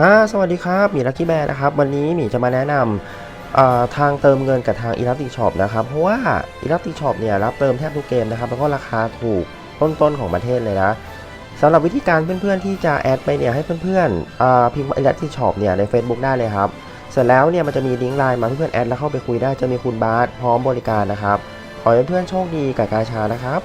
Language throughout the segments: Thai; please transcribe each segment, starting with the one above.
ฮะสวัสดีครับหมีลักกี้แบร์นะครับ วันนี้หมีจะมาแนะนำทางเติมเงินกับทาง e l a s t i c Shop นะครับ เพราะว่า e l a s t i c Shop เนี่ยรับเติมแทบทุกเกมนะครับ แล้วก็ราคาถูกต้นๆของประเทศเลยนะสำหรับวิธีการเพื่อนๆที่จะแอดไปเนี่ยให้เพื่อนๆอ่าพิมพ์ e l a s t i c Shop เนี่ยใน Facebook ได้เลยครับ เสร็จแล้วเนี่ยมันจะมีลิงก์ไลน์มาเพื่อนๆแอดแล้วเข้าไปคุยได้จะมีคุณบาสพร้อมบริการนะครับ ขอให้เพื่อนๆโชคดีกับกาชานะครับ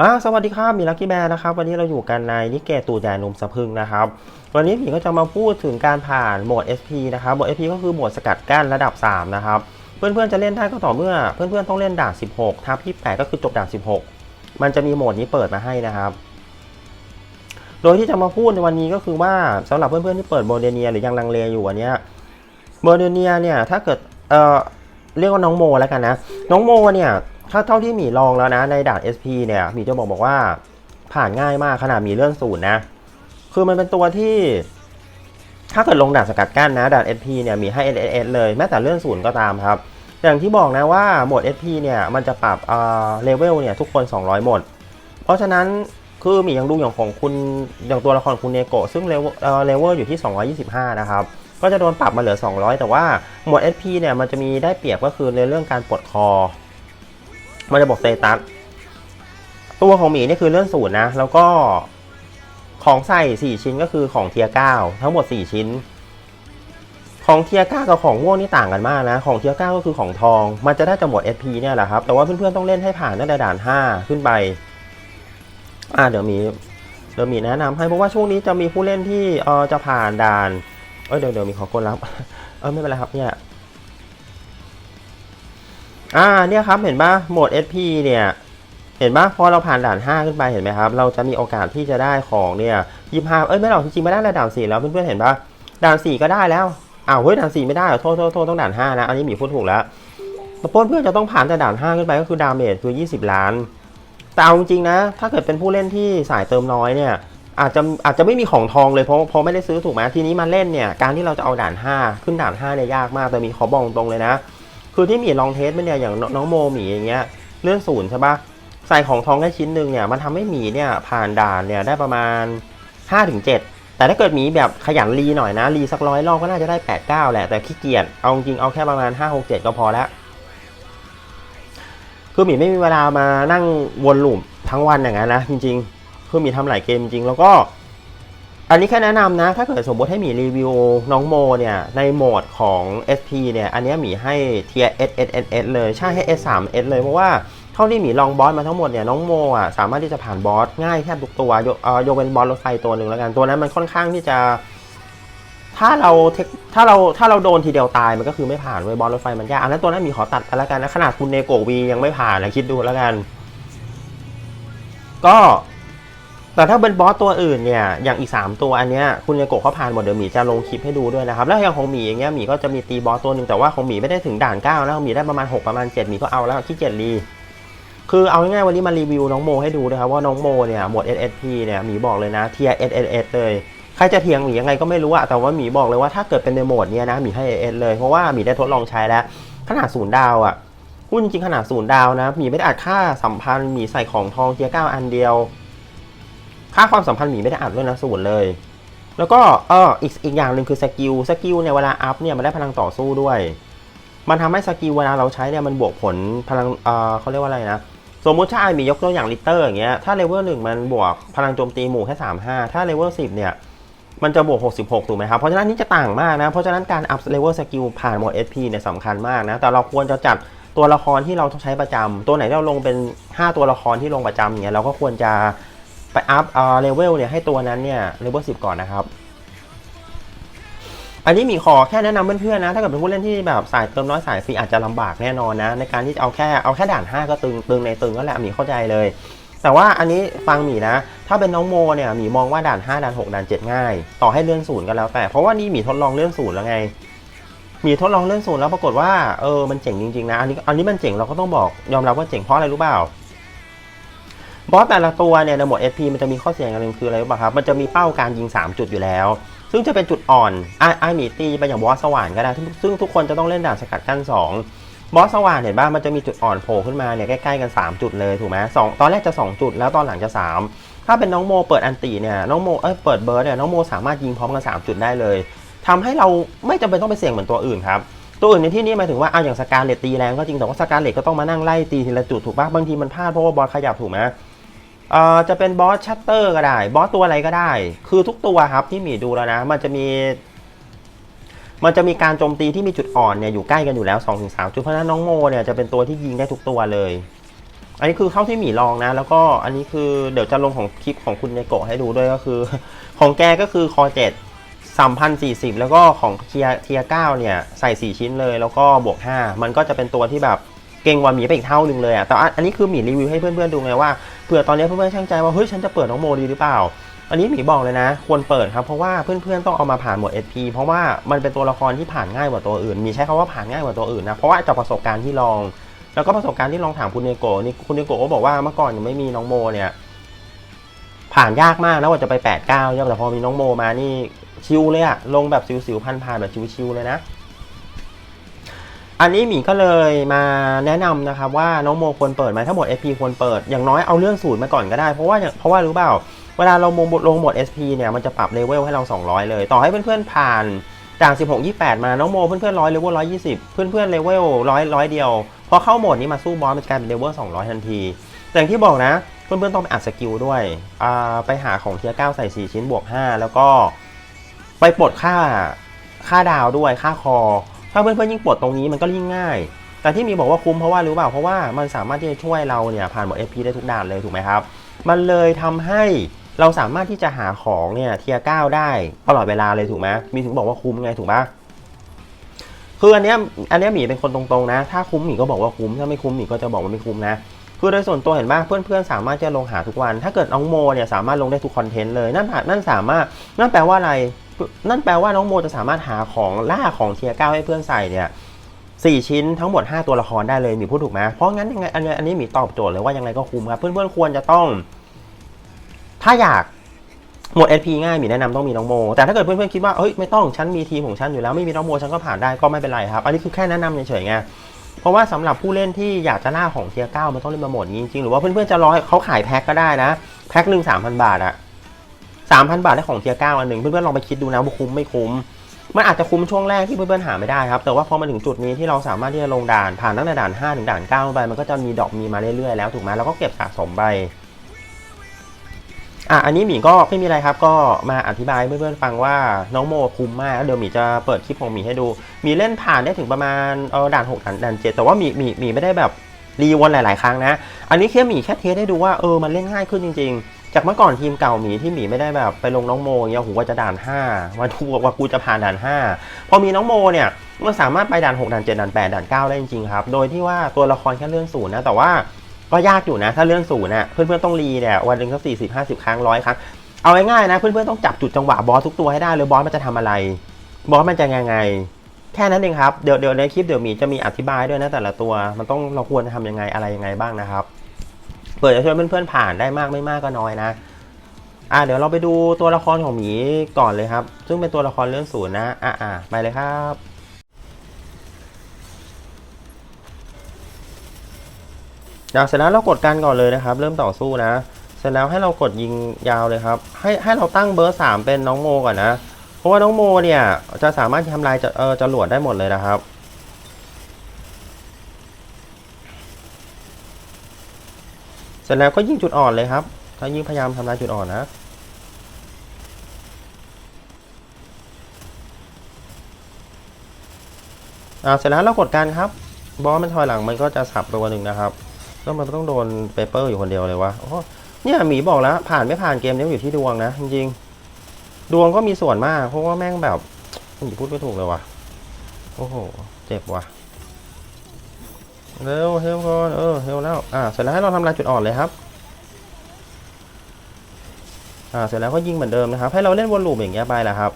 อ่าสวัสดีครับมีลักกี้แบร์นะครับ วันนี้เราอยู่กันในนิเกตูดใหญ่นมสะพึงนะครับ วันนี้ผมก็จะมาพูดถึงการผ่านโหมด SP นะครับ โหมด SP ก็คือโหมดสกัดกั้นระดับ 3 นะครับ เพื่อนๆจะเล่นได้ก็ต่อเมื่อ เพื่อนๆต้องเล่นด่าน 16ทับ28ก็คือจบด่าน 16 มันจะมีโหมดนี้เปิดมาให้นะครับ โดยที่จะมาพูดในวันนี้ก็คือว่าสำหรับเพื่อนๆที่เปิดโมเดเนียหรือยังลังเลอยู่อันเนี้ยโมเดเนียเนี่ยถ้าเกิดเอ่อเรียกว่าน้องโมแล้วกันนะ น้องโมเนี่ย ถ้าเท่าที่หมีลองแล้วนะในด่าน SP เนี่ยหมีจะบอกบอกว่าผ่านง่ายมากขนาดมีเลื่อนศูนย์นะ คือมันเป็นตัวที่ ถ้าเกิดลงด่านสกัดกั้นนะด่าน SP เนี่ยมีให้ SS เลยแม้แต่เลื่อนศูนย์ก็ตามครับอย่างที่บอกนะว่าโหมด SP เนี่ยมันจะปรับเอ่อเลเวลเนี่ยทุกคน 200 หมด เพราะฉะนั้นคือมียังดูอย่างของคุณอย่างตัวละครคุณเนโกะซึ่งเลเวลเอ่อเลเวลอยู่ที่ 225 นะครับ ก็จะโดนปรับมาเหลือ 200 แต่ว่าโหมด SP เนี่ยมันจะมีได้เปรียบก็คือในเรื่องการปลดคอ มันจะบอกสเตตัสตัวของหมีนี่คือเลื่อนศูนย์นะ แล้วก็ของใส่ 4 ชิ้นก็คือของเทียร์9ทั้งหมด 4 ชิ้น ของเทียร์9กับของม่วงนี่ต่างกันมากนะ ของเทียร์9ก็คือของทอง มันจะได้จะหมด SP เนี่ยแหละครับ แต่ว่าเพื่อนๆต้องเล่นให้ผ่านตั้งแต่ด่าน 5 ขึ้นไป อ่าเดี๋ยวมีเดี๋ยวมีแนะนำให้เพราะว่าช่วงนี้จะมีผู้เล่นที่เออจะผ่านด่าน เอ้ยเดี๋ยวเดี๋ยวมีขอกดรับ เออไม่เป็นไรครับเนี่ย อ่าเนี่ยครับเห็นปะโหมด SP เนี่ยเห็นปะพอเราผ่านด่าน 5 ขึ้นไปเห็นไหมครับ เราจะมีโอกาสที่จะได้ของเนี่ยยี่ห้าเอ้ยไม่หรอกจริงๆไม่ได้แล้วด่าน4แล้วเพื่อนๆเห็นปะด่าน4ก็ได้แล้วอ้าวเฮ้ยด่าน4ไม่ได้เหรอโทษโทษโทษต้องด่าน5นะอันนี้หมีพูดถูกแล้วแต่เพื่อนๆจะต้องผ่านแต่ด่าน 5 ขึ้นไปก็คือดาเมจคือ 20 ล้าน แต่เอาจริงๆนะ ถ้าเกิดเป็นผู้เล่นที่สายเติมน้อยเนี่ยอาจจะอาจจะไม่มีของทองเลยเพราะเพราะไม่ได้ซื้อถูกไหมทีนี้มาเล่นเนี่ยการที่เราจะเอาด่าน 5 ขึ้นด่าน5เนี่ยยากมากแต่มีขอบอกตรงเลยนะ คือที่หมีลองเทสไปเนี่ยอย่างน้องโมหมีอย่างเงี้ยเลื่อนศูนย์ใช่ปะใส่ของทองแค่ชิ้นหนึ่งเนี่ยมันทำให้หมีเนี่ยผ่านด่านเนี่ยได้ประมาณ 5-7 แต่ถ้าเกิดหมีแบบขยันรีหน่อยนะรีสักร้อยรอบก็น่าจะได้ 8-9 แหละแต่ขี้เกียจเอาจริงเอาแค่ประมาณ 5-6-7 ก็พอแล้วคือหมีไม่มีเวลามานั่งวนลูปทั้งวันอย่างนั้นนะจริง ๆ คือหมีทำหลายเกมจริงแล้วก็ อันนี้แค่แนะนำนะ ถ้าเกิดสมมติให้หมีรีวิวน้องโมเนี่ย ในโหมดของ SP เนี่ย อันเนี้ยหมีให้เทีย S S S S เลย ใช่ให้ S 3 S เลย เพราะว่าเท่าที่หมีลองบอสมาทั้งหมดเนี่ย น้องโมอะสามารถที่จะผ่านบอสง่ายแทบทุกตัวยกเอ่อยกเป็นบอสรถไฟตัวหนึ่งแล้วกัน ตัวนั้นมันค่อนข้างที่จะ ถ้าเราเทคถ้าเราถ้าเราโดนทีเดียวตายมันก็คือไม่ผ่านเว้ยบอสรถไฟมันยาก อันนั้นตัวนั้นหมีขอตัดไปแล้วกันนะ ขนาดคุณเนโกวียังไม่ผ่านนะคิดดูแล้วกัน ก็ แต่ถ้าเป็นบอสตัวอื่นเนี่ยอย่างอีก 3 ตัวอันเนี้ยคุณเนโกะเขาผ่านหมดเดี๋ยวหมีจะลงคลิปให้ดูด้วยนะครับแล้วอย่างของหมีอย่างเงี้ยหมีก็จะมีตีบอสตัวหนึ่งแต่ว่าของหมีไม่ได้ถึงด่าน9แล้วหมีได้ประมาณ 6 ประมาณ 7หมีก็เอาแล้วขี้เกียจรีคือเอาง่ายๆวันนี้มารีวิวน้องโมให้ดูนะครับว่าน้องโมเนี่ยหมด SSP เนี่ยหมีบอกเลยนะเทีย SSS เลยใครจะเถียงหมียังไงก็ไม่รู้อะแต่ว่าหมีบอกเลยว่าถ้าเกิดเป็นในโหมดเนี้ยนะหมีให้ SS เลยเพราะว่าหมีได้ทดลองใช้แล้วขนาดศูนย์ดาวอะพูดจริงขนาดศูนย์ดาวนะหมีไม่ได้อัดค่าสัมพันธ์หมีใส่ของทองเทียเก้าอันเดียว ค่าความสัมพันธ์หมีไม่ได้อัดด้วยนะศูนย์เลย แล้วก็เอออีกอีกอย่างหนึ่งคือสกิลสกิลเนี่ยเวลาอัพเนี่ยมันได้พลังต่อสู้ด้วย มันทำให้สกิลเวลาเราใช้เนี่ยมันบวกผลพลังเออเขาเรียกว่าอะไรนะสมมติถ้าไอมียกตัวอย่างลิเตอร์อย่างเงี้ยถ้าเลเวลหนึ่งมันบวกพลังโจมตีหมู่แค่3 5ถ้าเลเวล10เนี่ยมันจะบวก 66 ถูกไหมครับ เพราะฉะนั้นนี่จะต่างมากนะ เพราะฉะนั้นการอัพเลเวลสกิลผ่านหมด SP เนี่ยสำคัญมากนะ แต่เราควรจะจัดตัวละครที่เราต้องใช้ประจำตัวไหนเราลงเป็น 5 ตัวละครที่ลงประจำเนี่ยเราก็ควรจะ ไปอัพเอ่อเลเวลเนี่ยให้ตัวนั้นเนี่ยเลเวล10ก่อนนะครับ อันนี้มีขอแค่แนะนำเพื่อนๆนะ ถ้าเกิดเป็นผู้เล่นที่แบบสายเติมน้อยสายฟรีอาจจะลำบากแน่นอนนะ ในการที่จะเอาแค่เอาแค่ด่าน 5 ก็ตึงตึงในตึงก็แหละหมีเข้าใจเลย แต่ว่าอันนี้ฟังหมีนะ ถ้าเป็นน้องโมเนี่ยหมีมองว่าด่าน 5ด่าน 6ด่าน 7 ง่าย ต่อให้เลื่อนศูนย์ก็แล้วแต่เพราะว่านี่หมีทดลองเลื่อนศูนย์แล้วไงหมีทดลองเลื่อนศูนย์แล้วปรากฏว่าเออมันเจ๋งจริงๆนะอันนี้อันนี้มันเจ๋งเราก็ต้องบอกยอมรับว่าเจ๋งเพราะอะไรรู้เปล่า บอสแต่ละตัวเนี่ยในหมด SP มันจะมีข้อเสียอย่างหนึ่งคืออะไรรู้ป่ะครับ มันจะมีเป้าการยิง 3 จุดอยู่แล้ว ซึ่งจะเป็นจุดอ่อนไอ้ไอ้หมีตีไปอย่างบอสสว่านก็ได้ ซึ่งทุกคนจะต้องเล่นด่านสกัดกั้น 2 บอสสว่านเห็นป่ะมันจะมีจุดอ่อนโผล่ขึ้นมาเนี่ยใกล้ๆกัน 3 จุดเลยถูกไหมสองตอนแรกจะ 2 จุดแล้วตอนหลังจะ 3 ถ้าเป็นน้องโมเปิดอันตีเนี่ยน้องโมเอ้ยเปิดเบิร์ดเนี่ยน้องโมสามารถยิงพร้อมกัน3จุดได้เลยทำให้เราไม่จำเป็นต้องไปเสี่ยงเหมือนตัวอื่นครับตัวอื่นในที่นี้หมายถึงว่าเอาอย่างสการเลตตีแรงก็จริงแต่ว่าสการเลตก็ต้องมานั่งไล่ตีทีละจุดถูกปะบางทีมันพลาดเพราะว่าบอสขยับถูกไหม เอ่อจะเป็นบอสชัตเตอร์ก็ได้ บอสตัวอะไรก็ได้ คือทุกตัวครับที่หมีดูแล้วนะ มันจะมี มันจะมีการโจมตีที่มีจุดอ่อนเนี่ยอยู่ใกล้กันอยู่แล้ว2อถึงสจุดเพราะฉะนั้นน้องโมเนี่ยจะเป็นตัวที่ยิงได้ทุกตัวเลย อันนี้คือเข้าที่หมีลองนะ แล้วก็อันนี้คือเดี๋ยวจะลงของคลิปของคุณเนโกะให้ดูด้วยก็คือ ของแกก็คือคอเจ็ดสามพันสี่สิบแล้วก็ของเทียเทียเก้าเนี่ยใส่สี่ชิ้นเลย แล้วก็บวกห้ามันก็จะเป็นตัวที่แบบ เก่งกว่าหมีไปอีกเท่าหนึ่งเลยอะแต่อันนี้คือหมีรีวิวให้เพื่อนๆดูไงว่าเผื่อตอนนี้เพื่อนๆช่างใจว่าเฮ้ยฉันจะเปิดน้องโมดีหรือเปล่า อันนี้หมีบอกเลยนะ ควรเปิดครับเพราะว่าเพื่อนๆต้องเอามาผ่านหมด SP เพราะว่ามันเป็นตัวละครที่ผ่านง่ายกว่าตัวอื่น มีใช้คำว่าผ่านง่ายกว่าตัวอื่นนะเพราะว่าจากประสบการณ์ที่ลอง แล้วก็ประสบการณ์ที่ลองถามคุณเนโกะนี่คุณเนโกะก็บอกว่าเมื่อก่อนยังไม่มีน้องโมเนี่ยผ่านยากมากนะว่าจะไป8ปดเก้าเนี่ยแต่พอมีน้องโมมานี่ชิวเลยอะลงแบบสิวๆพันผ่านๆแบบชิวๆเลยนะ อันนี้หมีก็เลยมาแนะนำนะครับว่าน้องโมควรเปิดไหมถ้าหมด SP ควรเปิด อย่างน้อยเอาเรื่องสูตรมาก่อนก็ได้ เพราะว่าเพราะว่ารู้เปล่า เวลาเราลงหมด SP เนี่ยมันจะปรับเลเวลให้เรา 200 เลย ต่อให้เพื่อนๆผ่านจาก 16 28 มาน้องโมเพื่อนๆร้อยเลเวล120เพื่อนๆเลเวลร้อยร้อยเดียว พอเข้าโหมดนี้มาสู้บอสมันกลายเป็นเลเวล200ทันทีแต่อย่างที่บอกนะ เพื่อนๆต้องไปอัดสกิลด้วยไปหาของเทียร์9ใส่ 4 ชิ้นบวก 5 แล้วก็ไปปลดค่าค่าดาวด้วยค่าคอ ถ้าเพื่อนๆยิ่งปลดตรงนี้มันก็ยิ่งง่าย แต่ที่มีบอกว่าคุ้มเพราะว่ารู้เปล่าเพราะว่ามันสามารถที่จะช่วยเราเนี่ยผ่านหมด FP ได้ทุกด่านเลยถูกไหมครับ มันเลยทำให้เราสามารถที่จะหาของเนี่ยเทียร์9ได้ตลอดเวลาเลยถูกไหมมีถึงบอกว่าคุ้มไงถูกปะคืออันเนี้ยอันเนี้ยหมีเป็นคนตรงๆนะ ถ้าคุ้มหมีก็บอกว่าคุ้มถ้าไม่คุ้มหมีก็จะบอกว่าไม่คุ้มนะคือโดยส่วนตัวเห็นป่ะเพื่อนๆสามารถจะลงหาทุกวัน ถ้าเกิดน้องโมเนี่ยสามารถลงได้ทุกคอนเทนต์เลยนั่นผ่านนั่นสามารถนั่นแปลว่าอะไร นั่นแปลว่าน้องโมจะสามารถหาของล่าของเทียร์เก้าให้เพื่อนใส่เนี่ยสี่ชิ้นทั้งหมด 5 ตัวละครได้เลยมีพูดถูกไหมเพราะงั้นยังไงอันนี้อันนี้มีตอบโจทย์เลยว่ายังไงก็คุ้มครับ เพื่อนๆควรจะต้อง ถ้าอยากหมด SP ง่ายมีแนะนำต้องมีน้องโม แต่ถ้าเกิดเพื่อนๆคิดว่าเฮ้ยไม่ต้องฉันมีทีมของฉันอยู่แล้วไม่มีน้องโมฉันก็ผ่านได้ก็ไม่เป็นไรครับ อันนี้คือแค่แนะนำเฉยๆไงเพราะว่าสำหรับผู้เล่นที่อยากจะล่าของเทียร์เก้ามันต้องเล่นมาหมดจริงๆหรือว่าเพื่อนๆจะรอเขาขายแพ็คก็ได้นะแพ็คหนึ่งสามพันบาทอะ สามพันบาทได้ของเทียร์เก้าอันหนึ่งเพื่อนๆลองไปคิดดูนะว่าคุ้มไม่คุ้มมันอาจจะคุ้มช่วงแรกที่เพื่อนๆหาไม่ได้ครับ แต่ว่าพอมาถึงจุดนี้ที่เราสามารถที่จะลงด่านผ่านตั้งแต่ด่าน 5 ถึงด่าน9ไปมันก็จะมีดอกมีมาเรื่อยๆแล้วถูกไหมแล้วก็เก็บสะสมไปอะอันนี้หมีก็ไม่มีอะไรครับ ก็มาอธิบายเพื่อนๆฟังว่าน้องโมคุ้มมากแล้วเดี๋ยวหมีจะเปิดคลิปของหมีให้ดูมีเล่นผ่านได้ถึงประมาณเออด่าน6ด่านด่าน7แต่ว่าหมีหมีหมีไม่ได้แบบรีวนหลาย ๆ ครั้งนะ อันนี้แค่หมีแค่เทสให้ดูว่าเออมันเล่นง่ายขึ้นจริง จากเมื่อก่อนทีมเก่าหมีที่หมีไม่ได้แบบไปลงน้องโมอย่างเงี้ยโหว่าจะด่าน5วันทูบอกว่ากูจะผ่านด่าน 5 พอมีน้องโมเนี่ยมันสามารถไปด่าน 6 ด่าน 7 ด่าน 8 ด่าน 9 ได้จริงๆครับ โดยที่ว่าตัวละครแค่เลื่อนศูนย์นะแต่ว่าก็ยากอยู่นะ ถ้าเลื่อนศูนย์น่ะเพื่อนๆต้องรีเนี่ยวันหนึ่งสักสี่สิบห้าสิบครั้งร้อยครั้งเอาง่ายๆนะเพื่อนๆต้องจับจุดจังหวะบอสทุกตัวให้ได้เลยบอสมันจะทำอะไร บอสมันจะยังไงแค่นั้นเองครับเดี๋ยวเดี๋ยวในคลิปเดี๋ยวมีจะมีอธิบายด้วยนะแต่ละตัว มันต้องเราควรจะทำยังไงอะไรยังไงบ้างนะครับ เปิดจะช่วยเพื่อนๆผ่านได้มากไม่มากก็น้อยนะอะเดี๋ยวเราไปดูตัวละครของหมีก่อนเลยครับ ซึ่งเป็นตัวละครเลื่อนศูนย์นะอะอะไปเลยครับอะเสร็จแล้วเรากดกันก่อนเลยนะครับ เริ่มต่อสู้นะ เสร็จแล้วให้เรากดยิงยาวเลยครับ ให้ให้เราตั้งเบอร์สามเป็นน้องโมก่อนนะ เพราะว่าน้องโมเนี่ยจะสามารถทำลายจะเออจรวดได้หมดเลยนะครับ เสร็จแล้วก็ยิงจุดอ่อนเลยครับถ้ายิงพยายามทำลายจุดอ่อนนะอ่าเสร็จแล้วเรากดการครับ บอสมันถอยหลังมันก็จะสับตัวหนึ่งนะครับแล้วมันต้องโดนเปเปอร์อยู่คนเดียวเลยวะโอ้เนี่ยหมีบอกแล้ว ผ่านไม่ผ่านเกมนี้อยู่ที่ดวงนะ จริงๆ ดวงก็มีส่วนมาก เพราะว่าแม่งแบบหมีพูดไม่ถูกเลยวะโอ้โห เจ็บว่ะ เร็วเฮลก่อนเออเฮลแล้วอ่าเสร็จแล้วให้เราทำลายจุดอ่อนเลยครับอ่าเสร็จแล้วก็ยิงเหมือนเดิมนะครับ ให้เราเล่นวนลูปอย่างเงี้ยไปแหละครับ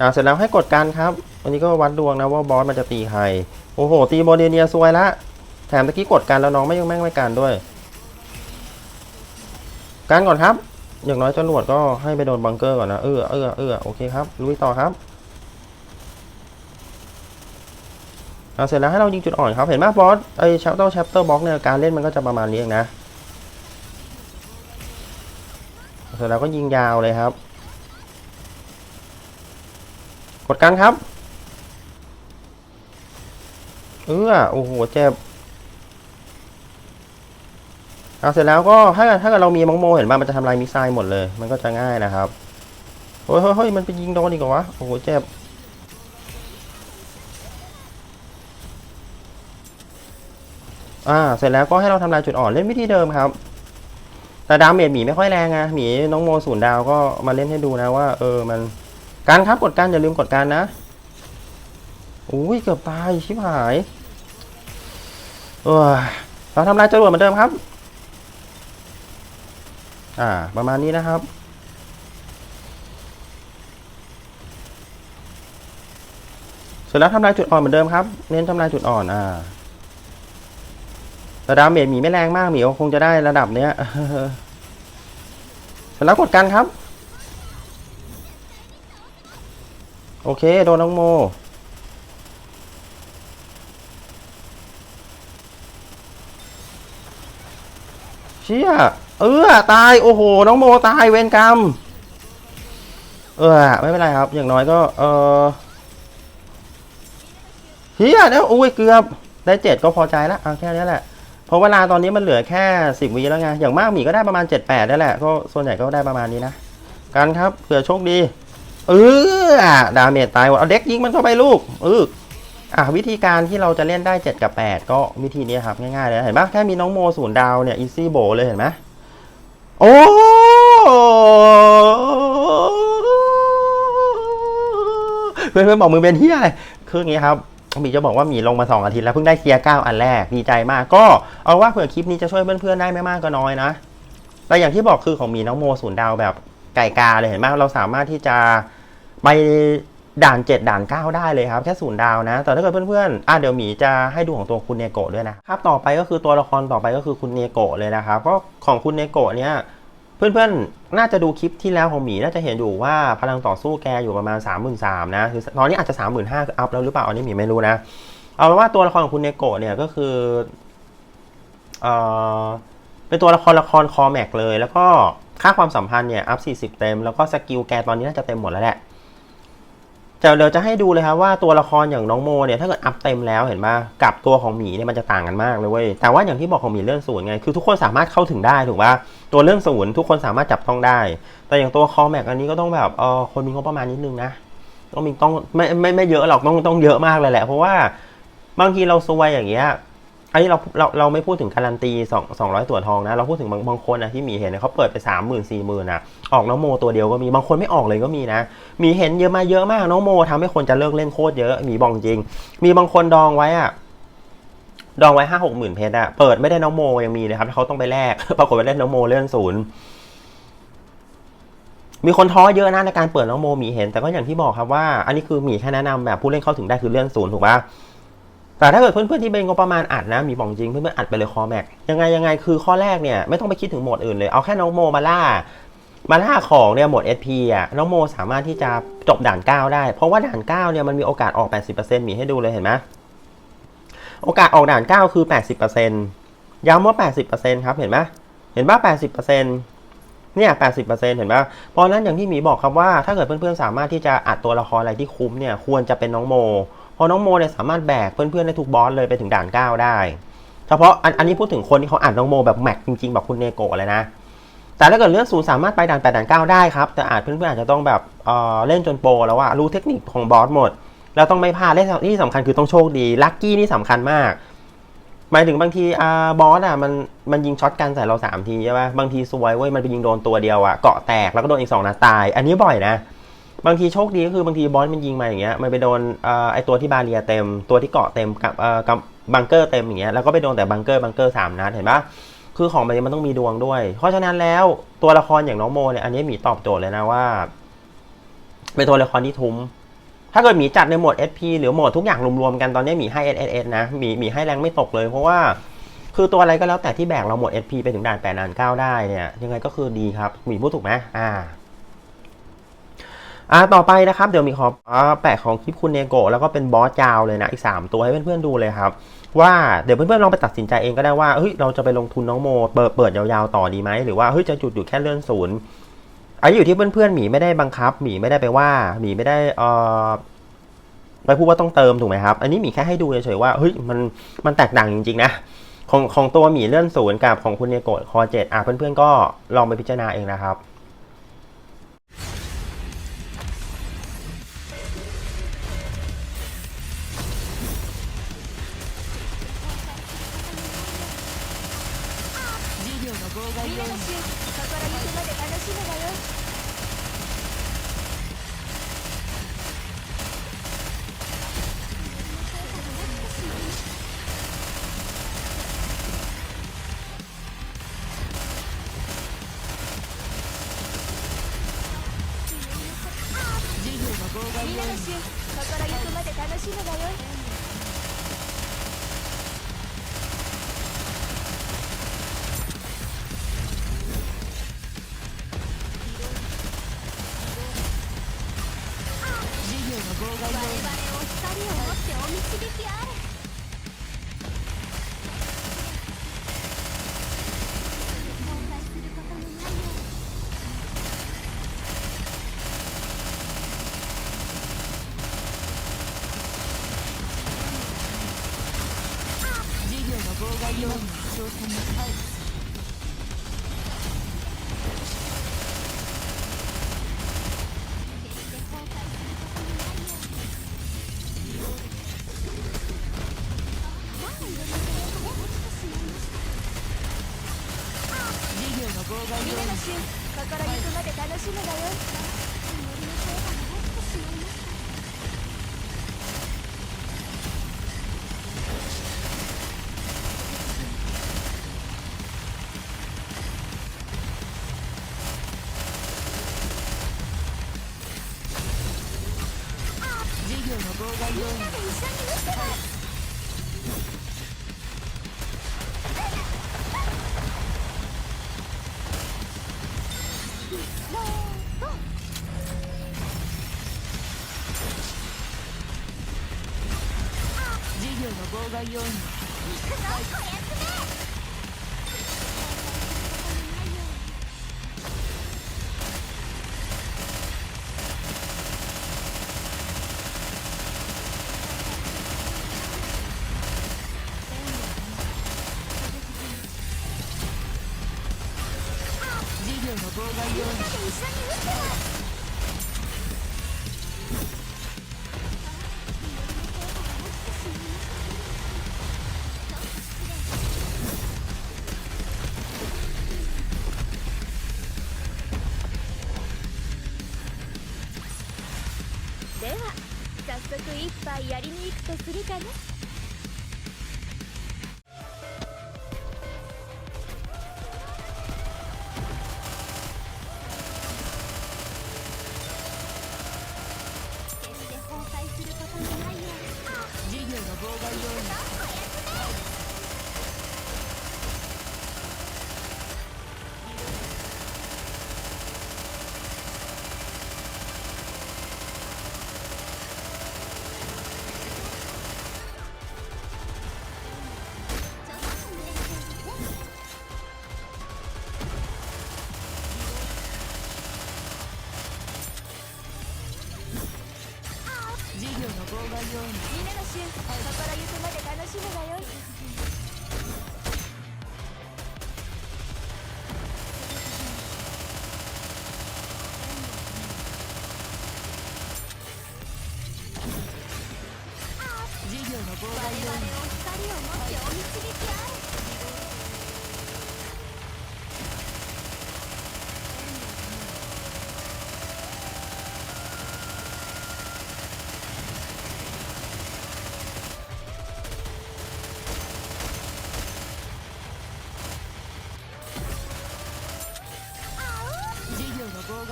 อ่าเสร็จแล้วให้กดการครับวันนี้ก็วัดดวงนะว่าบอสมันจะตีใครโอ้โห ตีโมเดเนียซวยละแถมตะกี้กดการแล้วน้องไม่ยังแม่งไม่การด้วย การก่อนครับ อย่างน้อยจรวดก็ให้ไปโดนบังเกอร์ก่อนนะเออเออเออโอเคครับลุยต่อครับ เอาเสร็จแล้วให้เรายิงจุดอ่อนครับ เห็นไหมบอสไอชัปเตอร์ชัปเตอร์บ็อกเนี่ยการเล่นมันก็จะประมาณนี้เองนะโอเคเสร็จแล้วก็ยิงยาวเลยครับ กดกันครับ เออโอ้โหเจ็บเอาเสร็จแล้วก็ถ้าถ้าเกิดเรามีมังโมเห็นป่ะมันจะทำลายมิสไซล์หมดเลย มันก็จะง่ายนะครับเฮ้ยเฮ้ยเฮ้ยมันไปยิงโดนอีกเหรอวะ โอ้โหเจ็บ อ่าเสร็จแล้วก็ให้เราทำลายจุดอ่อนเล่นวิธีเดิมครับ แต่ดาเมจหมีไม่ค่อยแรงอะหมีน้องโมศูนย์ดาวก็มาเล่นให้ดูนะว่า เออมันการครับกดการอย่าลืมกดการนะอุ้ยเกือบตายชิบหายเออเราทำลายจรวดเหมือนเดิมครับ อ่า ประมาณนี้นะครับเสร็จแล้วทำลายจุดอ่อนเหมือนเดิมครับ เน้นทำลายจุดอ่อน อ่า แต่ดาเมจหมีไม่แรงมากหมีก็คงจะได้ระดับเนี้ยสร็จแล้วกดกันครับ โอเค โดนน้องโม เชี่ย เออตาย โอ้โห น้องโมตายเวรกรรม เออ ไม่เป็นไรครับ อย่างน้อยก็ เออเฮียแล้วอุ้ยเกือบ ได้เจ็ดก็พอใจแล้วเอาแค่นี้แหละ ราะเวลาตอนนี้มันเหลือแค่สิบวิแล้วไง อย่างมากหมีก็ได้ประมาณเจ็ดแปดได้แหละก็ส่วนใหญ่ก็ได้ประมาณนี้นะ กันครับเผื่อโชคดี เออดาเมจตายหมดเอาเด็กยิงมันเข้าไปลูกเอออะวิธีการที่เราจะเล่นได้ 7 กับ 8 ก็วิธีนี้ครับ ง่ายๆเลยเห็นปะแค่มีน้องโมศูนย์ดาวเนี่ยอีซี่โบเลยเห็นไหมโอ้เพื่อนๆบอกมือเป็นเฮียอะไรคืออย่างงี้ครับ หมีจะบอกว่ามีลงมา 2 อาทิตย์แล้วเพิ่งได้เคลียร์9อันแรกดีใจมาก ก็เอาว่าเผื่อคลิปนี้จะช่วยเพื่อนๆได้ไม่มากก็น้อยนะแต่อย่างที่บอกคือของมีน้องโมศูนย์ดาวแบบไก่กาเลยเห็นไหมเราสามารถที่จะไปด่าน 7 ด่าน 9 ได้เลยครับแค่ศูนย์ดาวนะ แต่ถ้าเกิดเพื่อนๆอะเดี๋ยวหมีจะให้ดูของตัวคุณเนโกะด้วยนะครับต่อไปก็คือตัวละครต่อไปก็คือคุณเนโกะเลยนะครับก็ของคุณเนโกะเนี่ย เพื่อนๆ น่าจะดูคลิปที่แล้วของหมีน่าจะเห็นอยู่ว่าพลังต่อสู้แกอยู่ประมาณ 3 3 0 0 0นะคือตอนนี้อาจจะ 3 5 0 0 0คืออัพแล้วหรือเปล่าอันนี้หมีไม่รู้นะ เอาเป็นว่าตัวละครของคุณเนโกะเนี่ยก็คือเอ่อเป็นตัวละครละครคอแม็กเลย แล้วก็ค่าความสัมพันธ์เนี่ยอัพ40 เต็ม แล้วก็สกิลแกตอนนี้น่าจะเต็มหมดแล้วแหละ แต่เดี๋ยวจะให้ดูเลยครับว่าตัวละครอย่างน้องโมเนี่ยถ้าเกิดอัพเต็มแล้วเห็นไหมกับตัวของหมีเนี่ยมันจะต่างกันมากเลยเว้ยแต่ว่าอย่างที่บอกของหมีเรื่องศูนย์ไงคือทุกคนสามารถเข้าถึงได้ถูกป่ะตัวเรื่องศูนย์ทุกคนสามารถจับต้องได้ แต่อย่างตัวคอแม็กอันนี้ก็ต้องแบบเออคนมีงบประมาณนิดนึงนะต้องมีต้องไม่ไม่ไม่เยอะหรอกต้องต้องเยอะมากเลยแหละ เพราะว่าบางทีเราซวยอย่างเงี้ย อันนี้เราเราเราไม่พูดถึงการันตีสองสองร้อยตัวทองนะ เราพูดถึงบางบางคนนะที่มีเห็นเนี่ยเขาเปิดไปสามหมื่นสี่หมื่นนะออกน้องโมตัวเดียวก็มีบางคนไม่ออกเลยก็มีนะ มีเห็นเยอะมาเยอะมากน้องโมทำให้คนจะเลิกเล่นโคตรเยอะมีบองจริง มีบางคนดองไว้อะดองไว้ห้าหกหมื่นเพชรอะเปิดไม่ได้น้องโมยังมีเลยครับเขาต้องไปแลกปรากฏว่าเล่นน้องโมเล่นศูนย์มีคนท้อเยอะนะในการเปิดน้องโมหมีเห็น แต่ก็อย่างที่บอกครับว่า อันนี้คือหมีแค่แนะนำแบบผู้เล่นเข้าถึงได้คือเลื่อนศูนย์ถูกปะ แต่ถ้าเกิดเพื่อนๆที่เป็นงบประมาณอัดนะ มีบอกจริงเพื่อนๆอัดไปเลยคอแม็กยังไงยังไงคือข้อแรกเนี่ยไม่ต้องไปคิดถึงโหมดอื่นเลย เอาแค่น้องโมมาล่ามาล่าของเนี่ยโหมด SP อะน้องโมสามารถที่จะจบด่าน 9 ได้ เพราะว่าด่าน 9 เนี่ยมันมีโอกาสออก 80%มีให้ดูเลยเห็นไหมโอกาสออกด่าน 9 คือ 80%ย้ำว่า 80%ครับเห็นไหมเห็นป่ะ80%เนี่ย80%เห็นป่ะเพราะนั้นอย่างที่หมีบอกครับว่าถ้าเกิดเพื่อนๆสามารถที่จะอัดตัวละครอะไรที่คุ้มเนี่ยควรจะเป็นน้องโม ราะน้องโมเนี่ยสามารถแบกเพื่อนๆได้ทุกบอสเลยไปถึงด่าน 9 ได้ เฉพาะอันอันนี้พูดถึงคนที่เขาอ่านน้องโมแบบแม็กจริงๆแบบคุณเนโกะเลยนะ แต่ถ้าเกิดเลื่อนศูนย์สามารถไปด่าน 8 ด่าน 9 ได้ครับ แต่อาจเพื่อนๆอาจจะต้องแบบเออเล่นจนโปรแล้วว่ารู้เทคนิคของบอสหมด แล้วต้องไม่พลาดและที่สำคัญคือต้องโชคดีลัคกี้นี่สำคัญมากหมายถึงบางทีอาบอสอะมันมันยิงช็อตกันใส่เราสามทีใช่ป่ะบางทีซวยเว้ยมันไปยิงโดนตัวเดียวอะเกาะแตกแล้วก็โดนอีกสองนัดตาย อันนี้บ่อยนะ บางทีโชคดีก็คือบางทีบอสมันยิงมาอย่างเงี้ยมันไปโดนอไอตัวที่บาเรียเต็ม ตัวที่เกาะเต็มกับกับบังเกอร์เต็มอย่างเงี้ยแล้วก็ไปโดนแต่บังเกอร์บังเกอร์สามนัดเห็นปะคือของมันมันต้องมีดวงด้วย เพราะฉะนั้นแล้วตัวละครอย่างน้องโมเนี่ยอันนี้หมีตอบโจทย์เลยนะว่าเป็นตัวละครที่ทุ้ม ถ้าเกิดหมีจัดในโหมด SP หรือโหมดทุกอย่างรวมๆกันตอนนี้หมีให้ SSS นะหมีหมีให้แรงไม่ตกเลย เพราะว่าคือตัวอะไรก็แล้วแต่ที่แบกเราหมด SP ไปถึงด่าน8ด่าน9ได้เนี่ยยังไงก็คือดีครับหมีพูดถูกไหมอ่า อ่าต่อไปนะครับเดี๋ยวมีขออ่าแปะของคลิปคุณเนโกะแล้วก็เป็นบอสยาวเลยนะอีก 3 ตัวให้เพื่อนๆดูเลยครับว่าเดี๋ยวเพื่อนๆลองไปตัดสินใจเองก็ได้ว่าเฮ้ยเราจะไปลงทุนน้องโมเปิดเปิดยาวๆต่อดีไหมหรือว่าเฮ้ยจะจุดอยู่แค่เลื่อนศูนย์อันนี้อยู่ที่เพื่อนๆหมีไม่ได้บังคับหมีไม่ได้ไปว่าหมีไม่ได้เอ่อไปพูดว่าต้องเติมถูกไหมครับ อันนี้หมีแค่ให้ดูเฉยๆว่าเฮ้ยมันมันแตกต่างจริงๆนะของของตัวหมีเลื่อนศูนย์กับของคุณเนโกะคอเจ็ดอะเพื่อนๆก็ลองไปพิจารณาเองนะครับ 妨害要因みんなの週心ゆくまで楽しむがよ事業の妨害要因みんなの週心ゆくまで楽しむがよ shield from the pipe. 妨害用意業の妨害要因一杯やりに行くとするかなように。みんなのシュー。からくまで楽しむがよい。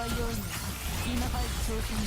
いよいの今入る挑戦に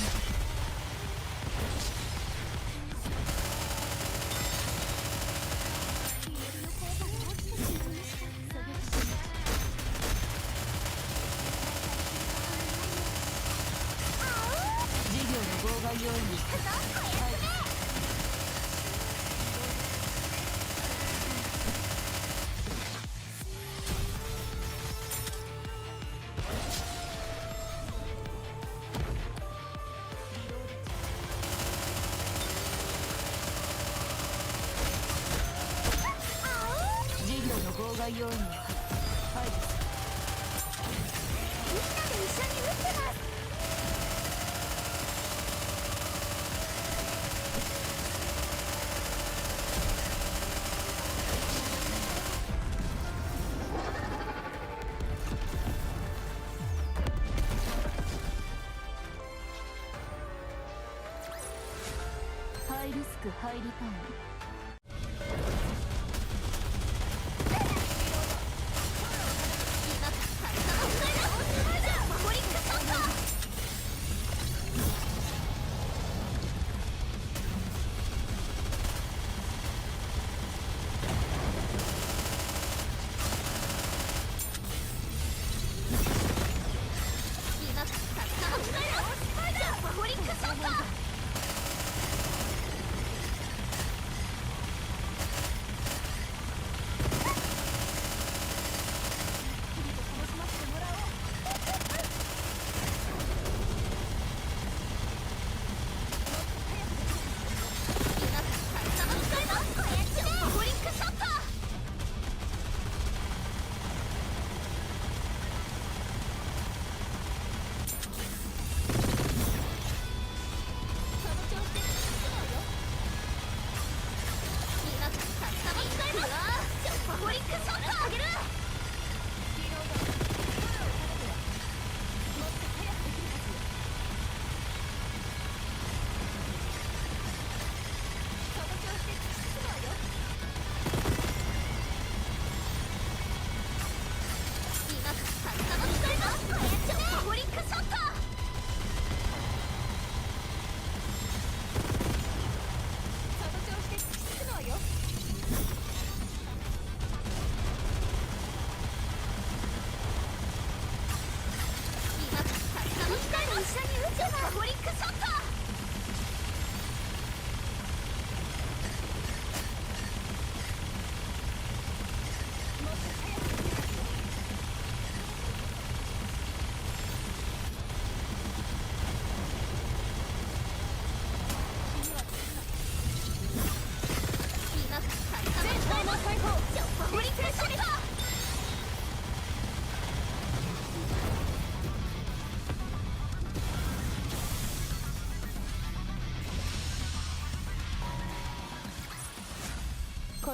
みんなで一緒に打ってます。ハイリスクハイリターン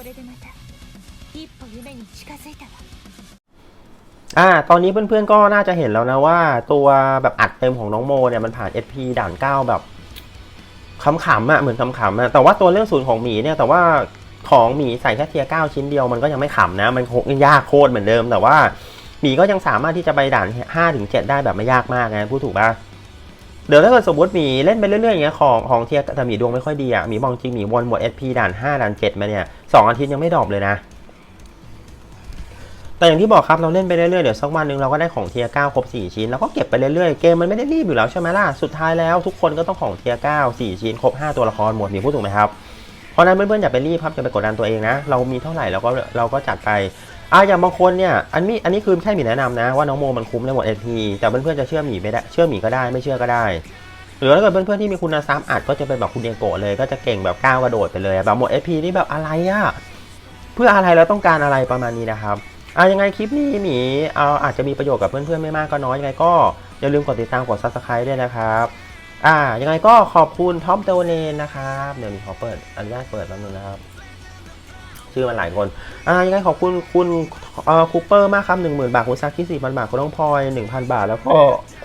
これでまた一歩夢に近づいたわ อ่า ตอนนี้เพื่อนๆก็น่าจะเห็นแล้วนะว่า ตัวแบบอัดเต็มของน้องโมเนี่ยมันผ่าน SP ด่าน 9 แบบขำๆอะเหมือนขำๆอะแต่ว่าตัวเรื่องศูนย์ของหมีเนี่ย แต่ว่าของหมีใส่แค่เทียร์9ชิ้นเดียวมันก็ยังไม่ขำนะ มันคงยากโคตรเหมือนเดิม แต่ว่าหมีก็ยังสามารถที่จะไปด่าน5ถึง7ได้แบบไม่ยากมากนะพูดถูกปะ เดี๋ยวถ้าเกิดสมมติหมีเล่นไปเรื่อยๆอย่างเงี้ยของของเทียแต่หมีดวงไม่ค่อยดีอะหมีมองจริงหมีวนหมด SP ด่าน5ด่าน7มาเนี่ยสองอาทิตย์ยังไม่ดรอปเลยนะ แต่อย่างที่บอกครับเราเล่นไปเรื่อยๆเดี๋ยวสักวันหนึ่งเราก็ได้ของเทียร์9ครบ4ชิ้น แล้วก็เก็บไปเรื่อยๆเกมมันไม่ได้รีบอยู่แล้วใช่ไหมล่ะสุดท้ายแล้วทุกคนก็ต้องของเทียร์9 4ชิ้นครบ5ตัวละครหมดมีพูดถูกไหมครับเพราะฉะนั้นเพื่อนๆอย่าไปรีบครับอย่าไปกดดันตัวเองนะ เรามีเท่าไหร่เราก็เราก็จัดไป อะอย่างบางคนเนี่ยอันนี้อันนี้คือแค่หมีแนะนำนะว่าน้องโมมันคุ้มในหมดเอทีแต่เพื่อนๆจะเชื่อหมีไม่ได้เชื่อหมีก็ได้ไม่เชื่อก็ได้ หรือถ้าเกิดเพื่อนๆที่มีคุณทรัพย์อาจก็จะเป็นแบบคุณเดียโกะเลยก็จะเก่งแบบก้าวกระโดดไปเลยแบบหมดเอพีนี่แบบอะไรอะเพื่ออะไรเราต้องการอะไรประมาณนี้นะครับอะยังไงคลิปนี้หมีเอาอาจจะมีประโยชน์กับเพื่อนๆไม่มากก็น้อยยังไงก็อย่าลืมกดติดตามกด subscribe ด้วยนะครับอ่ายังไงก็ขอบคุณท็อปเดวเลนนะครับเดี๋ยวมีขอเปิดอนุญาตเปิดแป๊บนึงนะครับ ชื่อมันหลายคน อ่ายังไงขอบคุณคุณเอ่อคูเปอร์มากครับ10,000บาท คุณซักที่4,000บาท คุณน้องพลอย1,000บาท แล้วก็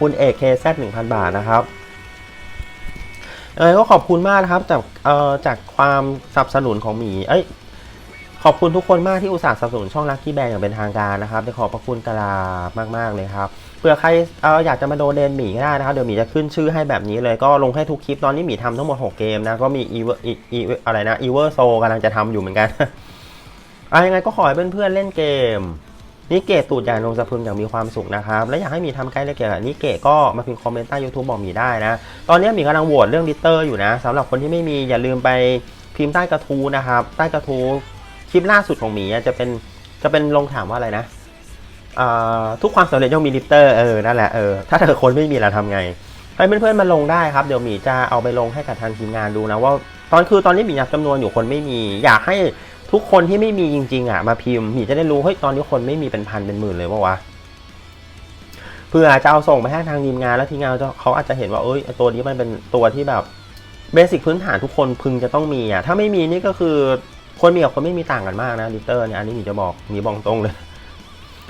คุณเอกเคแซ1,000บาทนะครับยังไงก็ขอบคุณมากนะครับจากเอ่อจากความสนับสนุนของหมี เอ้ย ขอบคุณทุกคนมากที่อุตส่าห์สนับสนุนช่องลัคกี้แบงอย่างเป็นทางการนะครับได้ขอบพระคุณกลามาก ๆ เลยครับเผื่อใครเอออยากจะมาโดเนนหมีก็ได้นะครับ เดี๋ยวหมีจะขึ้นชื่อให้แบบนี้เลย ก็ลงให้ทุกคลิปตอนนี้หมีทำทั้งหมด 6 เกมนะ ก็มีอีเวอร์อีอะไรนะอีเวอร์โซกำลังจะทำอยู่เหมือนกัน อะยังไงก็ขอให้เพื่อนๆเล่นเกมนี่เกตตูดใหญ่ลงสะพึงอย่างมีความสุขนะครับ และอยากให้มีทำใกล้เล่นเกมแบบนี้เกตก็มาพิมพ์คอมเมนต์ใต้ YouTube บอกหมีได้นะ ตอนนี้หมีกำลังโหวตเรื่องดิเตอร์อยู่นะสำหรับคนที่ไม่มีอย่าลืมไปพิมพ์ใต้กระทู้นะครับ ใต้กระทู้คลิปล่าสุดของหมีจะเป็นจะเป็นลงถามว่าอะไรนะทุกความสำเร็จย่อมมีดิเตอร์เออนั่นแหละเออถ้าเธอคนไม่มีเราทำไงให้เพื่อนๆมาลงได้ครับเดี๋ยวหมีจะเอาไปลงให้กับทางทีมงานดูนะว่าตอนคือตอนนี้หมีนับจำนวนอยู่คนไม่มี อยากให้ ทุกคนที่ไม่มีจริงๆอะมาพิมพ์หมีจะได้รู้เฮ้ยตอนนี้คนไม่มีเป็นพันเป็นหมื่นเลยปะวะเพื่อจะเอาส่งไปให้ทางทีมงานแล้วทีมงานเขาอาจจะเห็นว่าเอ้ยตัวนี้มันเป็นตัวที่แบบเบสิกพื้นฐานทุกคนพึงจะต้องมีอะถ้าไม่มีนี่ก็คือคนมีกับคนไม่มีต่างกันมากนะลิเตอร์เนี่ยอันนี้หมีจะบอกหมีบอกตรงเลย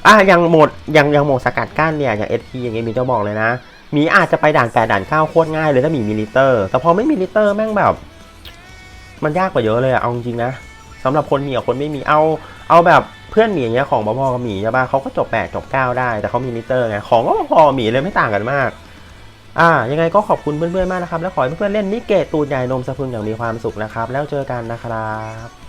อะย่างหมดย่างย่างโหมดสกัดกั้นเนี่ยอย่างเอทีอย่างเงี้ยหมีจะบอกเลยนะมีอาจจะไปด่านแปดด่านเก้าโคตรง่ายเลยถ้ามีมีลิเตอร์ แต่พอไม่มีลิเตอร์แม่งแบบ มันยากกว่าเยอะเลยอะเอาจริงนะ สำหรับคนมีกับคนไม่มีเอาเอาแบบเพื่อนหมีอย่างเงี้ยของพอๆกับหมีใช่ปะเขาก็จบ8จบ9ได้แต่เขามีมิเตอร์ไงของก็พอๆหมีเลยไม่ต่างกันมากอ่ายังไงก็ขอบคุณเพื่อนๆมากนะครับ แล้วขอให้เพื่อนๆเล่นนิเกตตูดใหญ่นมสะพึงอย่างมีความสุขนะครับ แล้วเจอกันนะครับ